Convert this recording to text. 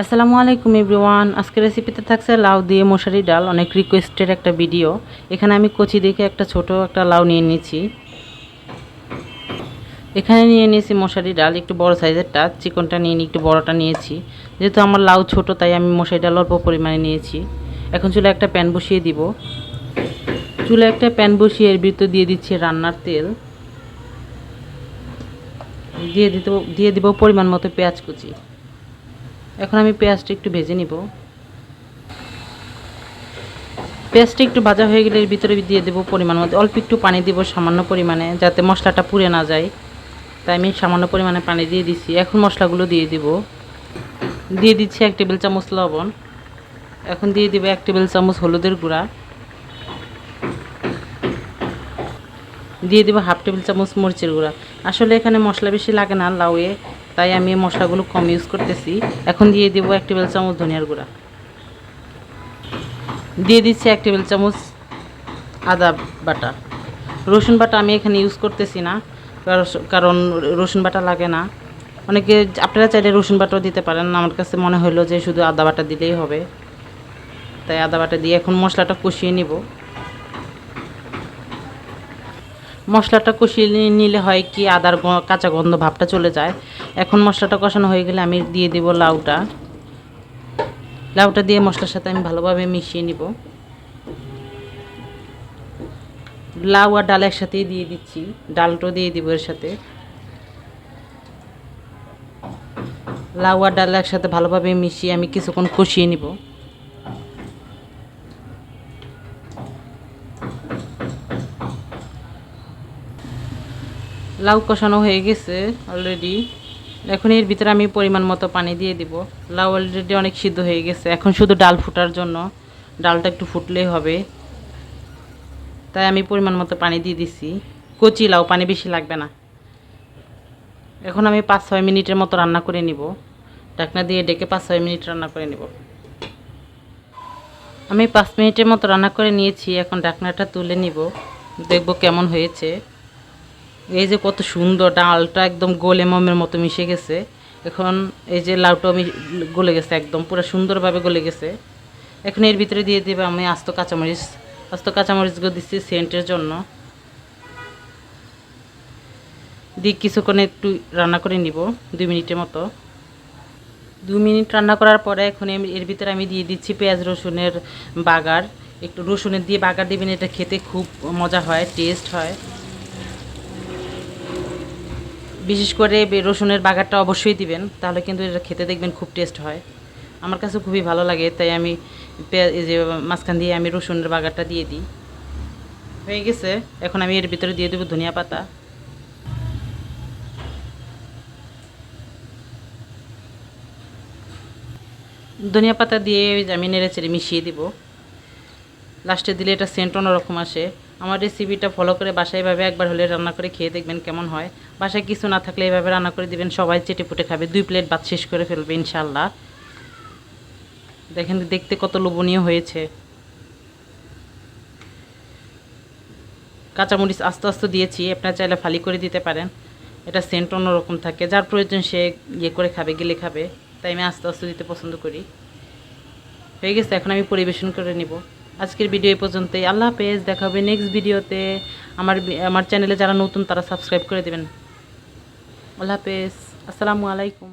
আসসালামু আলাইকুম এভরিওয়ান। আজকের রেসিপিতে থাকছে লাউ দিয়ে মশারি ডাল, অনেক রিকোয়েস্টের একটা ভিডিও এখানে আমি কচি দেখে একটা ছোট একটা লাউ নিয়ে নিয়েছি। এখানে নিয়ে নিয়েছি মশারি ডাল, একটু বড় সাইজেরটা চিকনটা নিয়ে একটু বড়টা নিয়েছি। যেহেতু আমার লাউ ছোট, তাই আমি মশারি ডাল অল্প পরিমাণে নিয়েছি। এখন চুলে একটা প্যান বসিয়ে দিব। চুলে একটা প্যান বসিয়ে এর ভিতর দিয়ে দিচ্ছি রান্নার তেল। দিয়ে দিতে, দিয়ে দিব পরিমাণ মতো পেঁয়াজ কুচি। এখন আমি পেঁয়াজটা একটু ভেজে নিব। পেঁয়াজটা একটু ভাজা হয়ে গেলে ভিতরে দিয়ে দেবো পরিমাণ মতো। অল্প একটু পানি দিব সামান্য পরিমাণে, যাতে মশলাটা পুড়ে না যায়। তাই আমি সামান্য পরিমাণে পানি দিয়ে দিচ্ছি এখন মশলাগুলো দিয়ে দিব। দিয়ে দিচ্ছি এক টেবিল চামচ লবণ। এখন দিয়ে দিব এক টেবিল চামচ হলুদের গুঁড়া। দিয়ে দেবো হাফ টেবিল চামচ মরিচের গুঁড়া। আসলে এখানে মশলা বেশি লাগে না, লাউয়ে। তাই আমি মশলাগুলো কম ইউজ করতেছি। এখন দিয়ে দেবো এক টেবিল চামচ ধনিয়ার গুঁড়া। দিয়ে দিচ্ছি এক টেবিল চামচ আদা বাটা। রসুন বাটা আমি এখানে ইউজ করতেছি না কারণ- রসুন বাটা লাগে না। অনেকে, আপনারা চাইলে রসুন বাটাও দিতে পারেন। আমার কাছে মনে হলো যে শুধু আদা বাটা দিলেই হবে। তাই আদা বাটা দিয়ে এখন মশলাটা কষিয়ে নিব। মশলাটা কষিয়ে নিলে হয় কি আদার কাঁচা গন্ধ ভাবটা চলে যায়। এখন মশলাটা কষানো হয়ে গেলে আমি দিয়ে দেব লাউটা। লাউটা দিয়ে মশলার সাথে আমি ভালোভাবে মিশিয়ে নিব। লাউ আর ডাল একসাথেই দিয়ে দিচ্ছি। ডালটাও দিয়ে দিব এর সাথে। লাউ আর ডাল একসাথে ভালোভাবে মিশিয়ে আমি কিছুক্ষণ কষিয়ে নিব। লাউ কষানো হয়ে গেছে অলরেডি এখন এর ভিতরে আমি পরিমাণ মতো পানি দিয়ে দিব। লাউ অলরেডি অনেক সিদ্ধ হয়ে গেছে। এখন শুধু ডাল ফুটার জন্য। ডালটা একটু ফুটলেই হবে। তাই আমি পরিমাণ মতো পানি দিয়ে দিছি। কচি লাউ, পানি বেশি লাগবে না। এখন আমি পাঁচ ছয় মিনিটের মতো রান্না করে নিব। ঢাকনা দিয়ে ডেকে পাঁচ ছয় মিনিট রান্না করে নিব। আমি পাঁচ মিনিটের মতো রান্না করে নিয়েছি। এখন ঢাকনাটা তুলে নিব। দেখব কেমন হয়েছে। এই যে কত সুন্দর ডালটা একদম গোলে মমের মতো মিশে গেছে। এখন এই যে লাউটাও মি- গলে গেছে একদম, পুরো সুন্দরভাবে গলে গেছে। এখন এর ভিতরে দিয়ে দেবে আমি আস্ত কাঁচামরিচ। আস্ত কাঁচামরিচগুলো দিচ্ছি সেন্টের জন্য। দিয়ে কিছুক্ষণ একটু রান্না করে নিব, দুই মিনিটের মতো। দু মিনিট রান্না করার পরে এখন এর ভিতরে আমি দিয়ে দিচ্ছি পেঁয়াজ রসুনের বাগার। একটু রসুনের দিয়ে বাগার দিবেন, এটা খেতে খুব মজা হয়, টেস্ট হয়। বিশেষ করে রসুনের বাগারটা অবশ্যই দিবেন, তাহলে কিন্তু এটা খেতে দেখবেন খুব টেস্ট হয়। আমার কাছে খুবই ভালো লাগে, তাই আমি যে মাঝখান দিয়ে আমি রসুনের বাগারটা দিয়ে দিই। হয়ে গেছে, এখন আমি এর ভিতরে দিয়ে দেবো ধনিয়া পাতা। ধনিয়া পাতা দিয়ে আমি নেড়ে চেড়ে মিশিয়ে দিব। লাস্টে দিলে এটা সেন্ট অন্যরকম আসে। আমার রেসিপিটা ফলো করে বাসায় এভাবে একবার হলে রান্না করে খেয়ে দেখবেন কেমন হয়। বাসায় কিছু না থাকলে এভাবে রান্না করে দিবেন, সবাই চেটে পুটে খাবে। দুই প্লেট ভাত শেষ করে ফেলবে ইনশাল্লাহ দেখেন দেখতে কত লোভনীয় হয়েছে। কাঁচামরিচ আস্তে আস্তে দিয়েছি, আপনার চাইলে ফালি করে দিতে পারেন। এটা সেন্ট অন্যরকম থাকে। যার প্রয়োজন সে ইয়ে করে খাবে, গেলে খাবে। তাই আমি আস্তে আস্তে দিতে পছন্দ করি। হয়ে গেছে, এখন আমি পরিবেশন করে নিব। আজকের ভিডিও এই পর্যন্তই। আল্লাহ হাফেজ, দেখা হবে নেক্সট ভিডিওতে। আমার আমার চ্যানেলে যারা নতুন, তারা সাবস্ক্রাইব করে দেবেন। আল্লাহ হাফেজ। আসসালামু আলাইকুম।